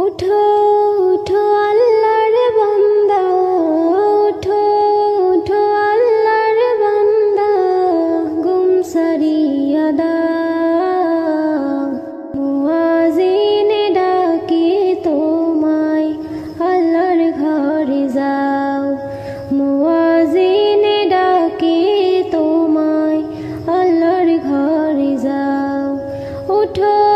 উঠো উঠো আল্লাহর বান্দা উঠো উঠো আল্লাহর বান্দা, গুম সারিয়া মুয়াজিনে ডাকে তোমায়, আল্লাহর ঘরে যাও। মুয়াজিনে ডাকে তোমায়, আল্লাহর ঘরে যাও। উঠো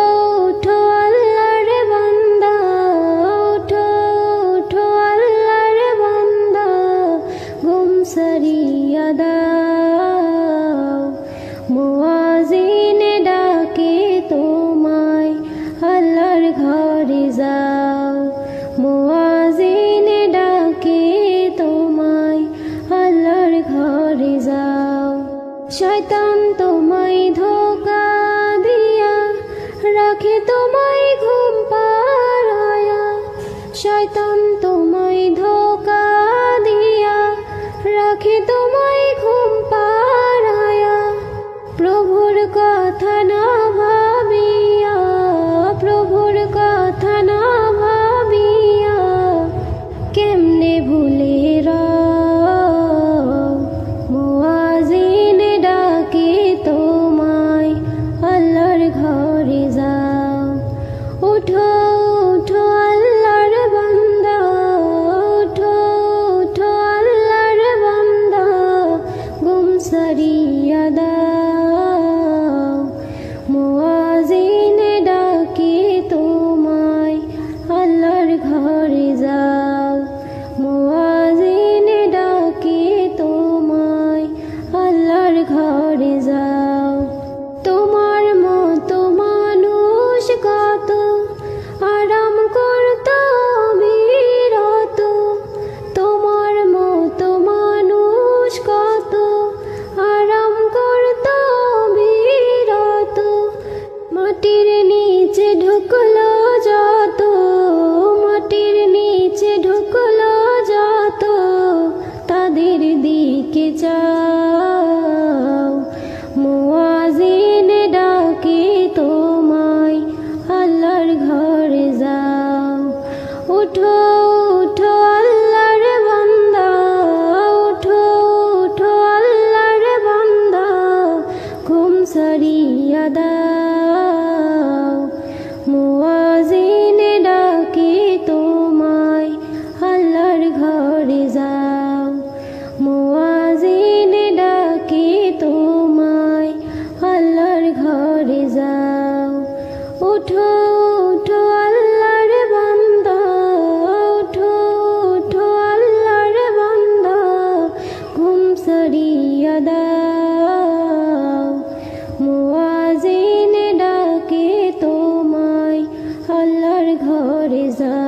ঘরে যাও। মুয়াজিনে ডাকে তোমায়, আল্লাহর ঘরে যাও। শয়তান তোমায় ধোকা দিয়া রাখে তোমায় ঘুম পাড়ায়া। শয়তান তোমায় ধোকা দিয়া রাখে তোমায় ঘুম পাড়ায়া। প্রভুর কথা না চাও। মুয়াজিনে ডাকে তোমায়, আল্লাহর ঘরে যাও। উঠো উঠো, আল্লাহর বান্দা, উঠো উঠো, আল্লাহর বান্দা। ঘুম মুয়াজিনে